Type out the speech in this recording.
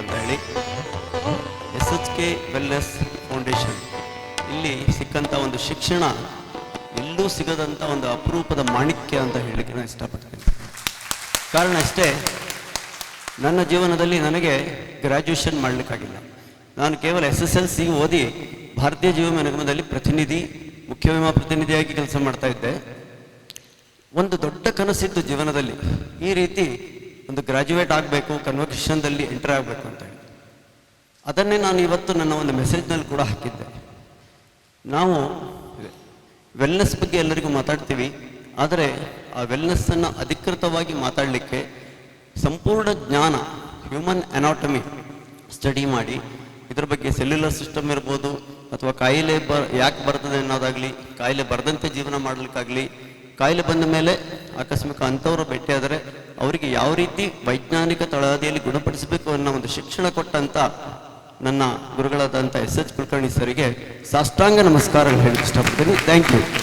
ಅಂತ ಹೇಳಿ S H K wellness foundation. ಇಲ್ಲಿ ಸಿಕ್ಕಂಥ ಒಂದು ಶಿಕ್ಷಣ ಎಲ್ಲೂ ಸಿಗದಂಥ ಒಂದು ಅಪರೂಪದ ಮಾಣಿಕ್ಯ ಅಂತ ಹೇಳಲಿಕ್ಕೆ ನಾನು ಇಷ್ಟಪಡ್ತೀನಿ. ಕಾರಣ ಅಷ್ಟೇ ನನ್ನ ಜೀವನದಲ್ಲಿ ನನಗೆ ಗ್ರ್ಯಾಜುಯೇಷನ್ ಮಾಡಲಿಕ್ಕಾಗಿಲ್ಲ. ನಾನು ಕೇವಲ ಎಸ್ ಎಸ್ ಎಲ್ ಸಿ ಓದಿ ಭಾರತೀಯ ಜೀವ ವಿಮಾ ನಿಗಮದಲ್ಲಿ ಪ್ರತಿನಿಧಿ, ಮುಖ್ಯ ವಿಮಾ ಪ್ರತಿನಿಧಿಯಾಗಿ ಕೆಲಸ ಮಾಡ್ತಾ ಇದ್ದೆ. ಒಂದು ದೊಡ್ಡ ಕನಸಿತ್ತು ಜೀವನದಲ್ಲಿ. ಈ ರೀತಿ ಒಂದು ಗ್ರಾಜ್ಯುಯೇಟ್ ಆಗಬೇಕು ಕನ್ವೊಕೇಶನ್ದಲ್ಲಿ ಎಂಟರ್ ಆಗಬೇಕು ಅಂತ ಹೇಳಿ. ಅದನ್ನೇ ನಾನು ಇವತ್ತು ನನ್ನ ಒಂದು ಮೆಸೇಜ್ನಲ್ಲಿ ಕೂಡ ಹಾಕಿದ್ದೆ. ನಾವು ವೆಲ್ನೆಸ್ ಬಗ್ಗೆ ಎಲ್ಲರಿಗೂ ಮಾತಾಡ್ತೀವಿ, ಆದರೆ ಆ ವೆಲ್ನೆಸ್ಸನ್ನು ಅಧಿಕೃತವಾಗಿ ಮಾತಾಡಲಿಕ್ಕೆ ಸಂಪೂರ್ಣ ಜ್ಞಾನ ಹ್ಯೂಮನ್ ಅನಾಟಮಿ ಸ್ಟಡಿ ಮಾಡಿ, ಇದ್ರ ಬಗ್ಗೆ ಸೆಲ್ಯುಲರ್ ಸಿಸ್ಟಮ್ ಇರ್ಬೋದು, ಅಥವಾ ಕಾಯಿಲೆ ಬ, ಯಾಕೆ ಬರ್ತದೆ ಅನ್ನೋದಾಗಲಿ, ಕಾಯಿಲೆ ಬರದಂತೆ ಜೀವನ ಮಾಡಲಿಕ್ಕಾಗಲಿ ಕಾಯಿಲೆ ಬಂದ ಮೇಲೆ ಆಕಸ್ಮಿಕ ಅಂಥವರು ಭೇಟಿಯಾದರೆ ಅವರಿಗೆ ಯಾವ ರೀತಿ ವೈಜ್ಞಾನಿಕ ತಳಹದಿಯಲ್ಲಿ ಗುಣಪಡಿಸಬೇಕು ಅನ್ನೋ ಒಂದು ಶಿಕ್ಷಣ ಕೊಟ್ಟಂತ ನನ್ನ ಗುರುಗಳಾದಂಥ ಎಸ್ ಎಚ್ ಕುಲಕರ್ಣಿ ಸರಿಗೆ ಸಾಷ್ಟಾಂಗ ನಮಸ್ಕಾರ ಹೇಳಿ ಇಷ್ಟಪಡ್ತೀನಿ. Thank you